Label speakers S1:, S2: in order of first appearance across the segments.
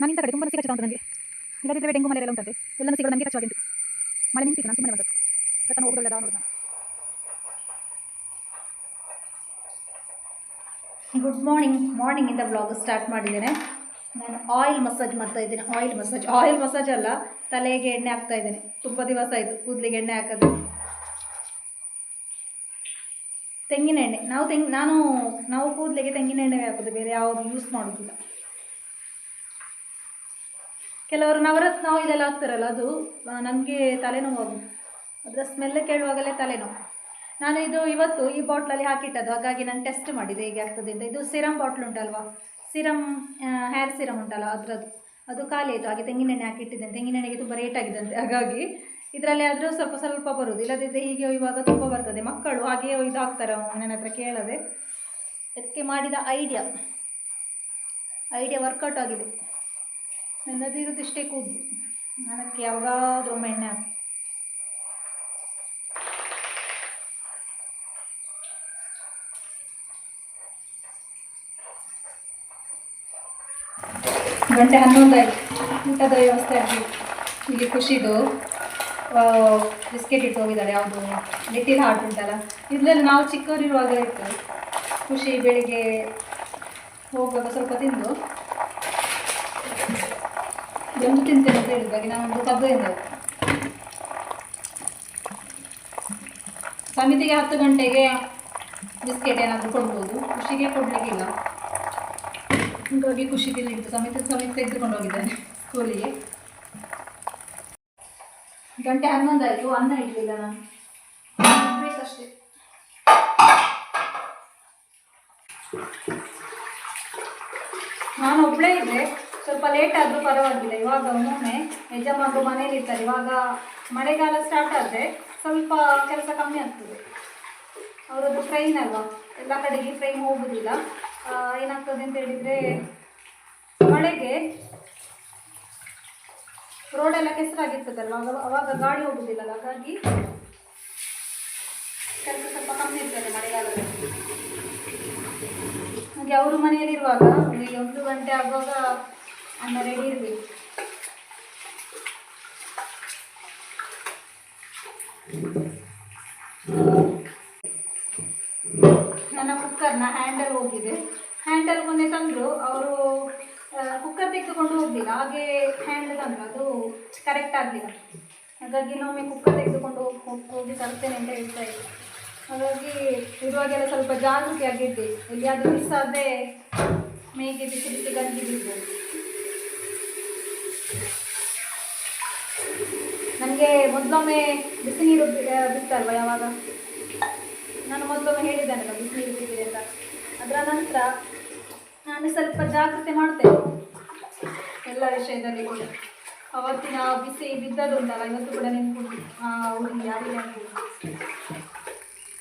S1: ನಾನು ಇಂಥ ಕಡೆ ತುಂಬ ಸಿಕ್ಕ ಅಂತ ನನಗೆ ಇಲ್ಲದಿದ್ದರೆ ಡೆಂಗು, ಮಲೇರಿಯಾ ಉಂಟಂತೆ. ಎಲ್ಲ ಸಿಗೋದು ನನಗೆ ಕಚ್ಚುಂಟು ಮಳೆ ನಿಂತಿತ್ತು ನಾನು ಸುಮ್ಮನೆ ಬಂದದ್ದು. ಪ್ರತಾನ ಹೋಗೋದಲ್ಲ ನೋಡೋದು ನಾನು
S2: ಗುಡ್ ಮಾರ್ನಿಂಗ್ ಮಾರ್ನಿಂಗಿಂದ ಬ್ಲಾಗ್ ಸ್ಟಾರ್ಟ್ ಮಾಡಿದ್ದೇನೆ. ನಾನು ಆಯಿಲ್ ಮಸಾಜ್ ಮಾಡ್ತಾ ಇದ್ದೇನೆ. ಆಯಿಲ್ ಮಸಾಜ್ ಆಯಿಲ್ ಮಸಾಜ್ ಅಲ್ಲ, ತಲೆಗೆ ಎಣ್ಣೆ ಹಾಕ್ತಾ ಇದ್ದೇನೆ. ತುಂಬ ದಿವಸ ಆಯಿತು, ಕೂದಲಿಗೆ ಎಣ್ಣೆ ಹಾಕೋದು. ತೆಂಗಿನ ಎಣ್ಣೆ. ನಾವು ತೆಂಗ್, ನಾನು, ನಾವು ಕೂದಲಿಗೆ ತೆಂಗಿನ ಎಣ್ಣೆ ಹಾಕೋದು, ಬೇರೆ ಯಾವುದು ಯೂಸ್ ಮಾಡೋದಿಲ್ಲ. ಕೆಲವರು ನವರತ್ನ ಇದೆಲ್ಲ ಹಾಕ್ತಾರಲ್ಲ ಅದು ನನಗೆ ತಲೆನೋವು ಆಗೋದು. ಅದರ ಸ್ಮೆಲ್ ಕೇಳುವಾಗಲೇ ತಲೆನೋವು. ನಾನು ಇದು ಇವತ್ತು ಈ ಬಾಟ್ಲಲ್ಲಿ ಹಾಕಿಟ್ಟದ್ದು, ಹಾಗಾಗಿ ನಾನು ಟೆಸ್ಟ್ ಮಾಡಿದೆ ಹೇಗೆ ಆಗ್ತದೆ ಅಂತ. ಇದು ಸಿರಮ್ ಬಾಟ್ಲ್ ಉಂಟಲ್ವಾ? ಸಿರಮ್ ಹೇರ್ ಸಿರಮ್ ಉಂಟಲ್ಲ ಅದರದ್ದು. ಅದು ಖಾಲಿ ಆಯಿತು, ಹಾಗೆ ತೆಂಗಿನೆಣ್ಣೆ ಹಾಕಿಟ್ಟಿದ್ದೇನೆ ತೆಂಗಿನೆಣ್ಣೆಗೆ ತುಂಬ ರೇಟ್ ಆಗಿದಂತೆ ಹಾಗಾಗಿ ಇದರಲ್ಲಿ ಆದರೂ ಸ್ವಲ್ಪ ಸ್ವಲ್ಪ ಬರೋದು. ಇಲ್ಲದಿದ್ದರೆ ಹೀಗೆ ಇವಾಗ ತುಂಬ ಬರ್ತದೆ. ಮಕ್ಕಳು ಹಾಗೆಯೇ ಇದು ಹಾಕ್ತಾರೆ ನನ್ನ ಹತ್ರ ಕೇಳದೆ. ಅದಕ್ಕೆ ಮಾಡಿದ ಐಡಿಯಾ ಐಡಿಯಾ ವರ್ಕೌಟ್ ಆಗಿದೆ. ನನ್ನದು ಇರೋದು ಇಷ್ಟೇ ಕೂದಲು ನನಗೆ ಯಾವಾಗಾದ್ರೂ ಎಣ್ಣೆ ಹಾಕಿ. ಗಂಟೆ ಹನ್ನೊಂದು ಆಯ್ತು ಊಟದ ವ್ಯವಸ್ಥೆ ಆಗಲಿ. ಇಲ್ಲಿ ಖುಷಿದು ಬಿಸ್ಕೆಟ್ ಇಟ್ಟು ಹೋಗಿದ್ದಾರೆ ಯಾವುದು ಲಿಟಿಲ್ ಹಾರ್ಟ್ ಉಂಟಲ್ಲ. ಇದರಲ್ಲಿ ನಾವು ಚಿಕ್ಕವರಿರುವಾಗ ಇತ್ತು. ಖುಷಿ ಬೆಳಿಗ್ಗೆ ಹೋಗುವಾಗ ಸ್ವಲ್ಪ ತಿಂದು. ಒಂದು ತಿಂತೇನೆ ಅಂತ ಹೇಳಿದಾಗ ನಾನೊಂದು ಕಬ್ಬೆಯಿಂದ ಸಮಿತಿಗೆ ಹತ್ತು ಗಂಟೆಗೆ ಬಿಸ್ಕೆಟ್ ಏನಾದರೂ ಕೊಡ್ಬೋದು. ಖುಷಿಗೆ ಕೊಡಲಿಕ್ಕಿಲ್ಲ. ಹಾಗಾಗಿ ಖುಷಿ ತಿನ್ಲಿಕ್ಕೆ ಸಮಿತಿ ಸಮಿತಿ ತೆಗೆದುಕೊಂಡು ಹೋಗಿದ್ದಾನೆ ಸ್ಕೂಲಿಗೆ. ಗಂಟೆ ಹನ್ನೊಂದು ಆಯಿತು. ಅನ್ನ ಇಡಲಿಲ್ಲ ನಾನು. ಬೇಕಷ್ಟೇ. ನಾನು ಒಬ್ಬಳೇ ಇದ್ದೆ. ಸ್ವಲ್ಪ ಲೇಟ್ ಆದರೂ ಪರವಾಗಿಲ್ಲ. ಇವಾಗ ಒಮ್ಮೊಮ್ಮೆ ಯಜಮಾನರು ಮನೇಲಿ ಇರ್ತಾರೆ. ಇವಾಗ ಮಳೆಗಾಲ ಸ್ಟಾರ್ಟ್ ಆದರೆ ಸ್ವಲ್ಪ ಕೆಲಸ ಕಮ್ಮಿ ಆಗ್ತದೆ. ಅವರದ್ದು ಟ್ರೈನ್ ಅಲ್ವಾ? ಎಲ್ಲ ಕಡೆಗೆ ಟ್ರೈನ್ ಹೋಗೋದಿಲ್ಲ. ಏನಾಗ್ತದೆ ಅಂತ ಹೇಳಿದರೆ ಮಳೆಗೆ ರೋಡೆಲ್ಲ ಕೆಸರಾಗಿರ್ತದಲ್ವ? ಅವಾಗ ಅವಾಗ ಗಾಡಿ ಹೋಗೋದಿಲ್ಲ. ಹಾಗಾಗಿ ಕೆಲಸ ಸ್ವಲ್ಪ ಕಮ್ಮಿ ಇರ್ತದೆ ಮಳೆಗಾಲದಲ್ಲಿ. ಹಾಗೆ ಅವರು ಮನೆಯಲ್ಲಿರುವಾಗ ಒಂದು ಗಂಟೆ ಆಗುವಾಗ ಅನ್ನ ರೆಡಿ ಇರಬೇಕು. ನನ್ನ ಕುಕ್ಕರ್ನ ಹ್ಯಾಂಡಲ್ ಹೋಗಿದೆ. ಹ್ಯಾಂಡಲ್ ಮೊನ್ನೆ ತಂದರು, ಅವರು ಕುಕ್ಕರ್ ತೆಗೆದುಕೊಂಡು ಹೋಗಲಿಲ್ಲ. ಹಾಗೆ ಹ್ಯಾಂಡಲ್ ತಂದರು. ಅದು ಕರೆಕ್ಟ್ ಆಗಲಿಲ್ಲ. ಹಾಗಾಗಿ ಇನ್ನೊಮ್ಮೆ ಕುಕ್ಕರ್ ತೆಗೆದುಕೊಂಡು ಹೋಗಿ, ಹೋಗಿ- ತರ್ತೇನೆ ಅಂತ ಹೇಳ್ತಾ ಇದ್ದೆ ಹಾಗಾಗಿ ಇರುವಾಗೆಲ್ಲ ಸ್ವಲ್ಪ ಜಾಗೃತಿಯಾಗಿದ್ದೆ. ಎಲ್ಲಿಯಾದರೂ ಮಿಸ್ ಆದರೆ ಮೇಗೆ ಬಿಸಿ ಬಿಸಿ ಗಂಜಿ ಬಿಡ್ಬೋದು ನನಗೆ ಮೊದಲೊಮ್ಮೆ ಬಿಸಿ ನೀರು ಬಿ- ಆ, ಬಿತ್ತಲ್ವ ಯಾವಾಗ? ನಾನು ಮೊದಲೊಮ್ಮೆ ಹೇಳಿದ್ದೇನಲ್ಲ ಬಿಸಿನೀರು ಬಿದ್ದಿದೆ ಅಂತ. ಅದರ ನಂತರ ನಾನು ಸ್ವಲ್ಪ ಜಾಗ್ರತೆ ಮಾಡ್ತೇನೆ ಎಲ್ಲ ವಿಷಯದಲ್ಲಿ ಕೂಡ. ಅವತ್ತಿನ ಬಿಸಿ ಬಿದ್ದದ್ದು ಉಂಟಲ್ಲ ಇವತ್ತು ಕೂಡ ನೆನ್ಕೊಂಡು ಹುಡುಗಿ ಯಾರಿಗೆ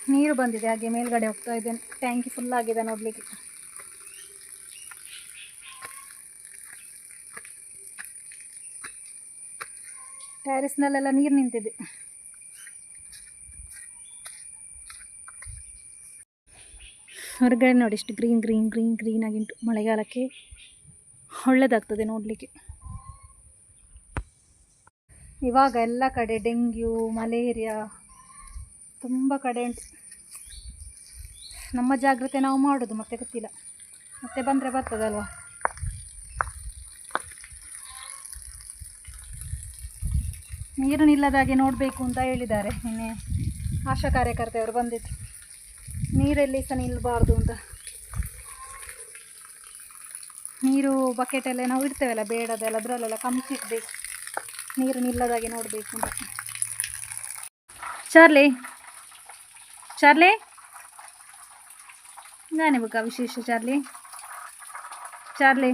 S1: ನೀರು ಬಂದಿದೆ ಹಾಗೆ ಮೇಲ್ಗಡೆ ಹೋಗ್ತಾ ಇದ್ದೇನೆ. ಟ್ಯಾಂಕಿ ಫುಲ್ ಆಗಿದೆ ನೋಡಲಿಕ್ಕೆ. ಟ್ಯಾರಿಸ್ನಲ್ಲೆಲ್ಲ ನೀರು ನಿಂತಿದೆ. ಹೊರಗಡೆ ನೋಡಿ ಇಷ್ಟು ಗ್ರೀನ್ ಗ್ರೀನ್ ಗ್ರೀನ್ ಗ್ರೀನ್ ಆಗಿಂಟು ಮಳೆಗಾಲಕ್ಕೆ. ಒಳ್ಳೆಯದಾಗ್ತದೆ ನೋಡಲಿಕ್ಕೆ. ಇವಾಗ ಎಲ್ಲ ಕಡೆ ಡೆಂಗ್ಯೂ, ಮಲೇರಿಯಾ ತುಂಬ ಕಡೆ ಉಂಟು. ನಮ್ಮ ಜಾಗ್ರತೆ ನಾವು ಮಾಡೋದು, ಮತ್ತೆ ಗೊತ್ತಿಲ್ಲ. ಮತ್ತೆ ಬಂದರೆ ಬರ್ತದಲ್ವ? ನೀರು ನಿಲ್ಲದಾಗೆ ನೋಡಬೇಕು ಅಂತ ಹೇಳಿದ್ದಾರೆ. ನಿನ್ನೆ ಆಶಾ ಕಾರ್ಯಕರ್ತೆಯವರು ಬಂದಿದ್ದರು ನೀರೆಲ್ಲಿ ಸಹ ನಿಲ್ಲಬಾರ್ದು ಅಂತ. ನೀರು ಬಕೆಟಲ್ಲೇ ನಾವು ಇಡ್ತೇವಲ್ಲ ಬೇಡದೆಲ್ಲ ಅದರಲ್ಲೆಲ್ಲ ಕಮ್ಮಿ ಇಡಬೇಕು. ನೀರು ನಿಲ್ಲದಾಗೆ ನೋಡಬೇಕು ಅಂತ. Charlie Charlie? ಗಾನೆ ಬೇಕಾ ವಿಶೇಷ Charlie? Charlie?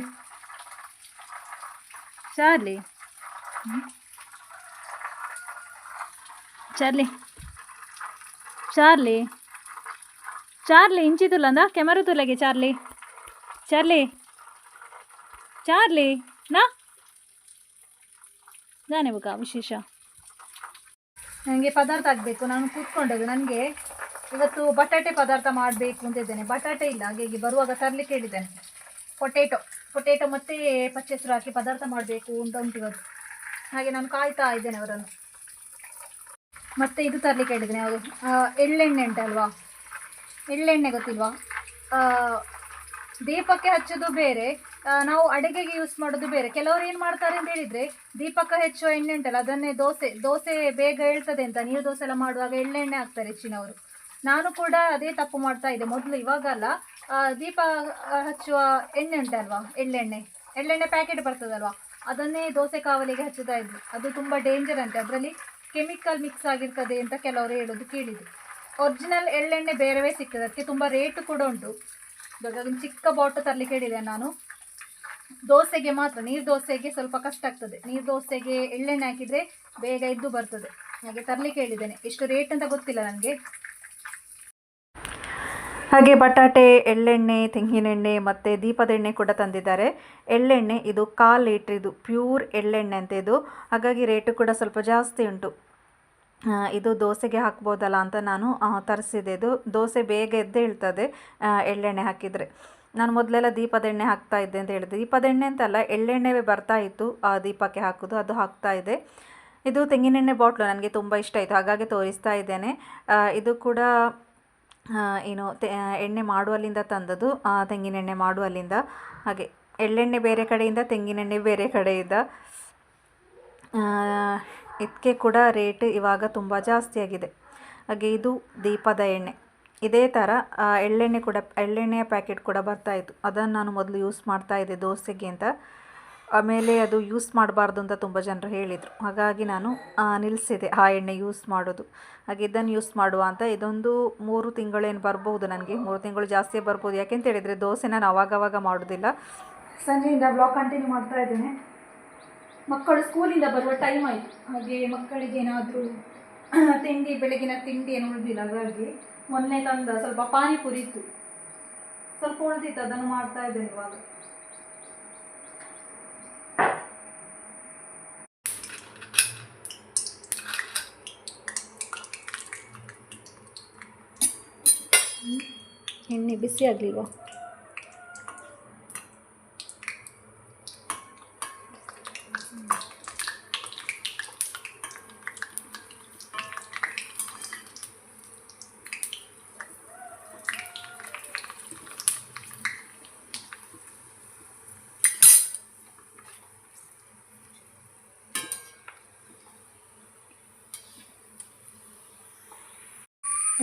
S1: Charlie? Charlie. Charlie. Charlie ಇಂಚಿತುಲ್ಲಂದ ಕೆಮರು ತುಲಗೆ ಚಾರ್ಲಿ. ಚಾರ್ಲಿ. ಚಾರ್ಲಿ, ನಾ? ನಾನು ಇವಾಗ ವಿಶೇಷ.
S2: ನನಗೆ ಪದಾರ್ಥ ಆಗಬೇಕು. ನಾನು ಕೂತ್ಕೊಂಡಾಗ ನನಗೆ ಇವತ್ತು ಬಟಾಟೆ ಪದಾರ್ಥ ಮಾಡಬೇಕು ಅಂತ ಅಂತಿದ್ದೇನೆ ಬಟಾಟೆ ಇಲ್ಲ, ಹಾಗಾಗಿ ಬರುವಾಗ ತರಲಿಕ್ಕೆ ಹೇಳಿದ್ದೇನೆ. ಪೊಟೇಟೊ. ಪೊಟೇಟೊ ಮತ್ತು ಪಚ್ಚೆಸರು ಹಾಕಿ ಪದಾರ್ಥ ಮಾಡಬೇಕು ಅಂತ ಉಂಟು ಇವತ್ತು. ಹಾಗೆ ನಾನು ಕಾಯ್ತಾ ಇದ್ದೇನೆ ಅವರನ್ನು. ಮತ್ತೆ ಇದು ತರಲಿಕ್ಕೆ ಹೇಳಿದ್ದೇನೆ. ಯಾವುದು ಎಳ್ಳೆಣ್ಣೆ ಉಂಟಲ್ವಾ? ಎಳ್ಳೆಣ್ಣೆ ಗೊತ್ತಿಲ್ವಾ? ದೀಪಕ್ಕೆ ಹಚ್ಚೋದು ಬೇರೆ ನಾವು ಅಡುಗೆಗೆ ಯೂಸ್ ಮಾಡೋದು ಬೇರೆ. ಕೆಲವರು ಏನು ಮಾಡ್ತಾರೆ ಅಂತ ಹೇಳಿದರೆ, ದೀಪಕ್ಕೆ ಹೆಚ್ಚುವ ಎಣ್ಣೆ ಉಂಟಲ್ಲ, ಅದನ್ನೇ ದೋಸೆ ದೋಸೆ ಬೇಗ ಹೇಳ್ತದೆ ಅಂತ. ನೀರು ದೋಸೆ ಎಲ್ಲ ಮಾಡುವಾಗ ಎಳ್ಳೆಣ್ಣೆ ಹಾಕ್ತಾರೆ ಹೆಚ್ಚಿನವರು. ನಾನು ಕೂಡ ಅದೇ ತಪ್ಪು ಮಾಡ್ತಾ ಇದ್ದೆ. ಮೊದಲು ಇವಾಗಲ್ಲ ದೀಪ ಹಚ್ಚುವ ಎಣ್ಣೆ ಉಂಟಲ್ವಾ? ಎಳ್ಳೆಣ್ಣೆ. ಎಳ್ಳೆಣ್ಣೆ ಪ್ಯಾಕೆಟ್ ಬರ್ತದಲ್ವಾ? ಅದನ್ನೇ ದೋಸೆ ಕಾವಲಿಗೆ ಹಚ್ಚುತ್ತಾ ಇದ್ವಿ ಅದು ತುಂಬ ಡೇಂಜರ್ ಅಂತೆ. ಅದರಲ್ಲಿ ಕೆಮಿಕಲ್ ಮಿಕ್ಸ್ ಆಗಿರ್ತದೆ ಅಂತ ಕೆಲವರು ಹೇಳೋದು ಕೇಳಿದ್ರು ಒರಿಜಿನಲ್ ಎಳ್ಳೆಣ್ಣೆ ಬೇರೆವೇ ಸಿಗ್ತದೆ ಅದಕ್ಕೆ ತುಂಬ ರೇಟ್ ಕೂಡ ಉಂಟು. ಇವಾಗ ಚಿಕ್ಕ ಬಾಟು ತರಲಿಕ್ಕೆ ಹೇಳಿದೆ ನಾನು. ದೋಸೆಗೆ ಮಾತ್ರ, ನೀರು ದೋಸೆಗೆ ಸ್ವಲ್ಪ ಕಷ್ಟ ಆಗ್ತದೆ. ನೀರು ದೋಸೆಗೆ ಎಳ್ಳೆಣ್ಣೆ ಹಾಕಿದರೆ ಬೇಗ ಇದ್ದು ಬರ್ತದೆ. ಹಾಗೆ ತರಲಿಕ್ಕೆ ಹೇಳಿದ್ದೇನೆ. ಎಷ್ಟು ರೇಟ್ ಅಂತ ಗೊತ್ತಿಲ್ಲ ನನಗೆ.
S1: ಹಾಗೆ ಬಟಾಟೆ, ಎಳ್ಳೆಣ್ಣೆ, ತೆಂಗಿನೆಣ್ಣೆ ಮತ್ತು ದೀಪದ ಎಣ್ಣೆ ಕೂಡ ತಂದಿದ್ದಾರೆ. ಎಳ್ಳೆಣ್ಣೆ ಇದು ಕಾಲು ಇದು ಪ್ಯೂರ್ ಎಳ್ಳೆಣ್ಣೆ ಅಂತ ಇದು. ಹಾಗಾಗಿ ರೇಟು ಕೂಡ ಸ್ವಲ್ಪ ಜಾಸ್ತಿ ಉಂಟು. ಇದು ದೋಸೆಗೆ ಹಾಕ್ಬೋದಲ್ಲ ಅಂತ ನಾನು ತರಿಸಿದೆ. ಇದು ದೋಸೆ ಬೇಗ ಎದ್ದೇಳ್ತದೆ ಎಳ್ಳೆಣ್ಣೆ ಹಾಕಿದರೆ. ನಾನು ಮೊದಲೆಲ್ಲ ದೀಪದ ಎಣ್ಣೆ ಹಾಕ್ತಾ ಇದ್ದೆ ಅಂತ ಹೇಳಿದೆ. ದೀಪದ ಎಣ್ಣೆ ಅಂತಲ್ಲ ಎಳ್ಳೆಣ್ಣೆ ಬರ್ತಾ ಇತ್ತು ಆ ದೀಪಕ್ಕೆ ಹಾಕೋದು, ಅದು ಹಾಕ್ತಾ ಇದೆ ಇದು ತೆಂಗಿನೆಣ್ಣೆ ಬಾಟ್ಲು ನನಗೆ ತುಂಬ ಇಷ್ಟ ಆಯಿತು, ಹಾಗಾಗಿ ತೋರಿಸ್ತಾ ಇದ್ದೇನೆ. ಇದು ಕೂಡ ಏನು, ತೆ ಎಣ್ಣೆ ಮಾಡುವಲ್ಲಿಂದ ತಂದದ್ದು ತೆಂಗಿನೆಣ್ಣೆ ಮಾಡುವಲ್ಲಿಂದ. ಹಾಗೆ, ಎಳ್ಳೆಣ್ಣೆ ಬೇರೆ ಕಡೆಯಿಂದ, ತೆಂಗಿನೆಣ್ಣೆ ಬೇರೆ ಕಡೆಯಿಂದ. ಇದಕ್ಕೆ ಕೂಡ ರೇಟ್ ಇವಾಗ ತುಂಬ ಜಾಸ್ತಿ ಆಗಿದೆ. ಹಾಗೆ ಇದು ದೀಪದ ಎಣ್ಣೆ. ಇದೇ ಥರ ಎಳ್ಳೆಣ್ಣೆ ಕೂಡ, ಎಳ್ಳೆಣ್ಣೆಯ ಪ್ಯಾಕೆಟ್ ಕೂಡ ಬರ್ತಾಯಿತ್ತು ಅದನ್ನು ನಾನು ಮೊದಲು ಯೂಸ್ ಮಾಡ್ತಾ ಇದ್ದೆ ದೋಸೆಗೆ ಅಂತ. ಆಮೇಲೆ ಅದು ಯೂಸ್ ಮಾಡಬಾರ್ದು ಅಂತ ತುಂಬ ಜನರು ಹೇಳಿದರು. ಹಾಗಾಗಿ ನಾನು ನಿಲ್ಲಿಸಿದೆ ಆ ಎಣ್ಣೆ ಯೂಸ್ ಮಾಡೋದು. ಹಾಗೆ ಇದನ್ನು ಯೂಸ್ ಮಾಡುವ ಅಂತ. ಇದೊಂದು ಮೂರು ತಿಂಗಳೇನು ಬರ್ಬೋದು ನನಗೆ. ಮೂರು ತಿಂಗಳು ಜಾಸ್ತಿ ಬರ್ಬೋದು. ಯಾಕೆಂತ ಹೇಳಿದರೆ ದೋಸೆ ನಾನು ಅವಾಗವಾಗ ಮಾಡೋದಿಲ್ಲ.
S2: ಸಂಜೆಯಿಂದ ಬ್ಲಾಗ್ ಕಂಟಿನ್ಯೂ ಮಾಡ್ತಾ ಇದ್ದೇನೆ. ಮಕ್ಕಳು ಸ್ಕೂಲಿಂದ ಬರುವ ಟೈಮ್ ಆಯಿತು. ಹಾಗೆ ಮಕ್ಕಳಿಗೆ ಏನಾದರೂ ತಿಂಡಿ, ಬೆಳಗಿನ ತಿಂಡಿ ಏನು ಉಳಿದಿಲ್ಲ. ಹಾಗಾಗಿ ಮೊನ್ನೆ ತಂದ ಸ್ವಲ್ಪ ಪಾನಿಪುರಿ ಇತ್ತು. ಸ್ವಲ್ಪ ಉಳಿದಿತ್ತು, ಅದನ್ನು ಮಾಡ್ತಾ ಇದ್ದೇನೆ ಇವಾಗ. ಎಣ್ಣೆ ಬಿಸಿ ಆಗಲಿಲ್ವಾ?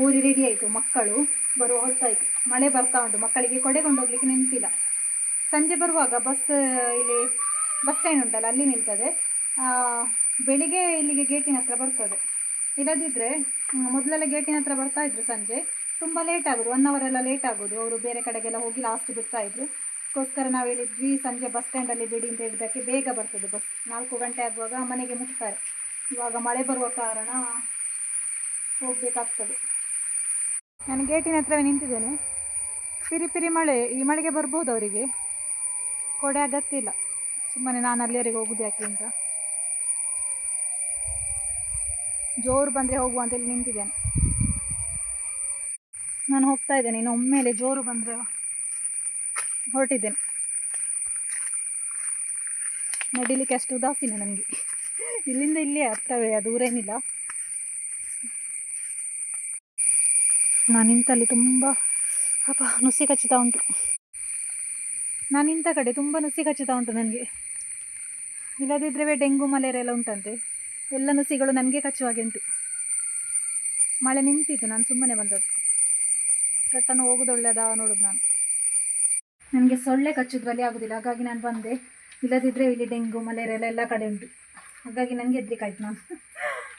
S2: ಊರಿ ರೆಡಿ ಆಯಿತು, ಮಕ್ಕಳು ಬರುವ ಹೊತ್ತಾಯಿತು. ಮಳೆ ಬರ್ತಾ ಉಂಟು, ಮಕ್ಕಳಿಗೆ ಕೊಡೆಗೊಂಡು ಹೋಗ್ಲಿಕ್ಕೆ ನೆನಪಿಲ್ಲ. ಸಂಜೆ ಬರುವಾಗ ಬಸ್ ಇಲ್ಲಿ ಬಸ್ ಸ್ಟ್ಯಾಂಡ್ ಉಂಟಲ್ಲ, ಅಲ್ಲಿ ನಿಲ್ತದೆ ಬೆಳಿಗ್ಗೆ ಇಲ್ಲಿಗೆ ಗೇಟಿನ ಹತ್ರ ಬರ್ತದೆ. ಇಲ್ಲದಿದ್ದರೆ ಮೊದಲೆಲ್ಲ ಗೇಟಿನ ಹತ್ರ ಬರ್ತಾ ಇದ್ರು ಸಂಜೆ. ತುಂಬ ಲೇಟ್ ಆಗೋದು ಒನ್ ಅವರ್ ಎಲ್ಲ ಲೇಟ್ ಆಗೋದು. ಅವರು ಬೇರೆ ಕಡೆಗೆಲ್ಲ ಹೋಗಿ ಲಾಸ್ಟ್ ಬಿಡ್ತಾ ಇದ್ರು. ಅದಕ್ಕೋಸ್ಕರ ನಾವು ಹೇಳಿದ್ವಿ, ಸಂಜೆ ಬಸ್ ಸ್ಟ್ಯಾಂಡಲ್ಲಿ ಬಿಡಿ ಅಂತ ಹೇಳಿದ್ದಕ್ಕೆ ಬೇಗ ಬರ್ತದೆ ಬಸ್ ನಾಲ್ಕು ಗಂಟೆ ಆಗುವಾಗ ಮನೆಗೆ ಮುಟ್ತಾರೆ. ಇವಾಗ ಮಳೆ ಬರುವ ಕಾರಣ ಹೋಗಬೇಕಾಗ್ತದೆ. ನಾನು ಗೇಟಿನ ಹತ್ರವೇ ನಿಂತಿದ್ದೇನೆ. ಪಿರಿ ಪಿರಿ ಮಳೆ, ಈ ಮಳೆಗೆ ಬರ್ಬೋದು ಅವರಿಗೆ? ಕೊಡೆ ಅಗತ್ಯ ಇಲ್ಲ. ಸುಮ್ಮನೆ ನಾನು ಅಲ್ಲಿಯವರೆಗೆ ಹೋಗುದು ಯಾಕೆ ಅಂತ. ಜೋರು ಬಂದರೆ ಹೋಗುವ ಅಂತೇಳಿ ನಿಂತಿದ್ದೇನೆ. ನಾನು ಹೋಗ್ತಾ ಇದ್ದೇನೆ, ಇನ್ನು ಒಮ್ಮೆಲೆ ಜೋರು ಬಂದರೆ ಹೊರಟಿದ್ದೇನೆ. ನಡಿಲಿಕ್ಕೆ ಅಷ್ಟು ಉದಾಸೀನ ನನಗೆ. ಇಲ್ಲಿಂದ ಇಲ್ಲೇ ಹತ್ತವೇ ಅದು ಏನಿಲ್ಲ ನಾನು ನಿಂತಲ್ಲಿ ತುಂಬ, ಪಾಪ ನುಸಿ ಕಚ್ಚುತ್ತಾ ಉಂಟು. ನಾನು ನಿಂತ ಕಡೆ ತುಂಬ ನುಸಿ ಕಚ್ಚುತ್ತಾ ಉಂಟು ನನಗೆ. ಇಲ್ಲದಿದ್ದರೆ ಡೆಂಗು, ಮಲೇರಿಯಾ ಎಲ್ಲ ಉಂಟಂತೆ. ಎಲ್ಲ ನುಸಿಗಳು ನನಗೆ ಕಚ್ಚುವ ಹಾಗೆ ಉಂಟು. ಮಳೆ ನಿಂತಿತ್ತು ನಾನು ಸುಮ್ಮನೆ ಬಂದದ್ದು. ರಟ್ಟನ್ನು ಹೋಗೋದು ಒಳ್ಳೆಯದಾ ನೋಡೋದು ನಾನು. ನನಗೆ ಸೊಳ್ಳೆ ಕಚ್ಚೋದ್ರಲ್ಲಿ ಆಗೋದಿಲ್ಲ, ಹಾಗಾಗಿ ನಾನು ಬಂದೆ. ಇಲ್ಲದಿದ್ದರೆ ಇಲ್ಲಿ ಡೆಂಗು, ಮಲೇರಿಯಾ ಎಲ್ಲ ಎಲ್ಲ ಕಡೆ ಉಂಟು. ಹಾಗಾಗಿ ನನಗೆ ಎದ್ರಿಕಾಯ್ತು ನಾನು.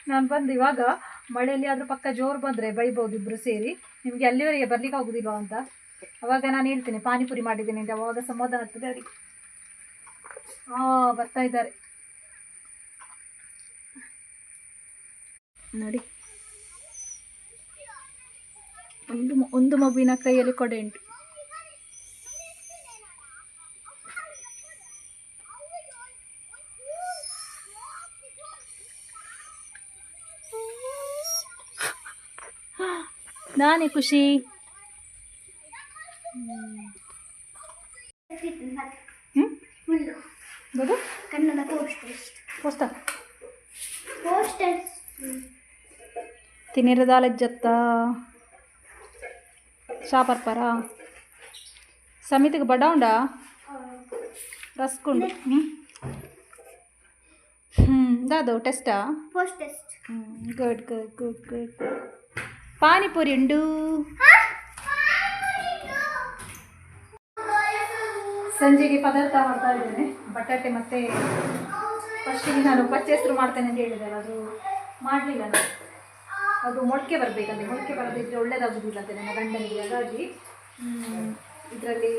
S2: ನಾನು ಬಂದು ಇವಾಗ. ಮಳೆಯಲ್ಲಿ ಆದರೂ ಪಕ್ಕ ಜೋರು ಬಂದರೆ ಬೈಬೋದು ಇಬ್ಬರು ಸೇರಿ. ನಿಮಗೆ ಅಲ್ಲಿವರೆಗೆ ಬರ್ಲಿಕ್ಕೆ ಆಗೋದಿಲ್ವಾ ಅಂತ? ಅವಾಗ ನಾನು ಹೇಳ್ತೇನೆ, ಪಾನಿಪುರಿ ಮಾಡಿದ್ದೇನೆ ಅಂತ. ಅವಾಗ ಸಮಾಧಾನ ಆಗ್ತದೆ ಅವರಿಗೆ ಹಾಂ ಬರ್ತಾ ಇದ್ದಾರೆ. ನೋಡಿ. ಒಂದು ಒಂದು ಮಗುವಿನ ಕೈಯಲ್ಲಿ ಕೊಡೆ ಉಂಟು.
S3: నాని ఖుషి.
S2: తినిరదాల జత్త. షాపర్పర సమితికి బడ్డా బడౌండా రస్కుండు. దాదో టెస్టా?
S3: Good
S2: good good good good. Panipuri ಉಂಡು. ಸಂಜೆಗೆ ಪದಾರ್ಥ ಮಾಡ್ತಾ ಇದ್ದೇನೆ. ಬಟಾಟೆ ಮತ್ತು ಫಸ್ಟಿಗೆ ನಾನು ಪಚ್ಚೆಸ್ರು ಮಾಡ್ತೇನೆ ಅಂತ ಹೇಳಿದ್ದಾರೆ. ಅದು ಮಾಡಲಿಲ್ಲ ನಾನು. ಅದು ಮೊಳಕೆ ಬರಬೇಕಂತೆ. ಮೊಳಕೆ ಬರದಿದ್ದರೆ ಒಳ್ಳೇದಾಗೋದಿಲ್ಲ ಅಂತೆ ನನ್ನ ಗಂಡನಿಗೆ. ಹಾಗಾಗಿ ಇದರಲ್ಲಿ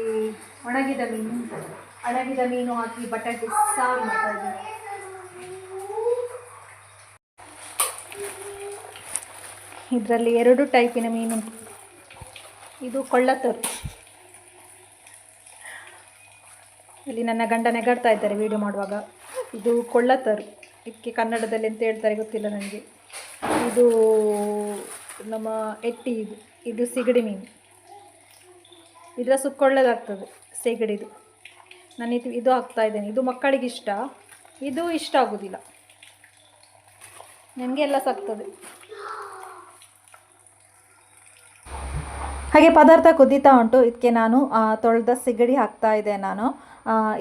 S2: ಒಣಗಿದ ಮೀನು ಒಣಗಿದ ಮೀನು ಹಾಕಿ ಬಟಾಟೆ ಸಾರು ಮಾಡ್ತಾ ಇದ್ದೀನಿ. ಇದರಲ್ಲಿ ಎರಡು ಟೈಪಿನ ಮೀನು. ಇದು ಕೊಳ್ಳತ್ತರು. ಇಲ್ಲಿ ನನ್ನ ಗಂಡ ನೆಗಾಡ್ತಾ ಇದ್ದಾರೆ ವಿಡಿಯೋ ಮಾಡುವಾಗ. ಇದು ಕೊಳ್ಳತ್ತರು. ಇದಕ್ಕೆ ಕನ್ನಡದಲ್ಲಿ ಅಂತ ಹೇಳ್ತಾರೆ ಗೊತ್ತಿಲ್ಲ ನನಗೆ ಇದು ನಮ್ಮ ಎಟ್ಟಿ ಇದು. ಇದು ಸಿಗಡಿ ಮೀನು. ಇದರ ಸುಕ್ಕೊಳ್ಳೋದಾಗ್ತದೆ ಸಿಗಡಿದು. ನಾನು ಇದು ಇದು ಹಾಕ್ತಾ ಇದ್ದೇನೆ. ಇದು ಮಕ್ಕಳಿಗೆ ಇಷ್ಟ. ಇದು ಇಷ್ಟ ಆಗೋದಿಲ್ಲ. ನನಗೆ ಎಲ್ಲ ಸಾಕ್ತದೆ
S1: ಹಾಗೆ ಪದಾರ್ಥ ಕುದೀತಾ ಉಂಟು. ಇದಕ್ಕೆ ನಾನು ತೊಳೆದ ಸಿಗಡಿ ಹಾಕ್ತಾ ಇದ್ದೆ ನಾನು.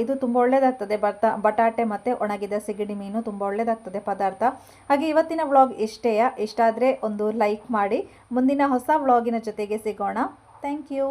S1: ಇದು ತುಂಬ ಒಳ್ಳೆಯದಾಗ್ತದೆ ಬರ್ತ, ಬಟಾಟೆ ಮತ್ತು ಒಣಗಿದ ಸಿಗಡಿ ಮೀನು ತುಂಬ ಒಳ್ಳೆಯದಾಗ್ತದೆ ಪದಾರ್ಥ. ಹಾಗೆ ಇವತ್ತಿನ ವ್ಲಾಗ್ ಇಷ್ಟೇಯ ಇಷ್ಟಾದರೆ ಒಂದು ಲೈಕ್ ಮಾಡಿ. ಮುಂದಿನ ಹೊಸ ವ್ಲಾಗಿನ ಜೊತೆಗೆ ಸಿಗೋಣ. Thank you.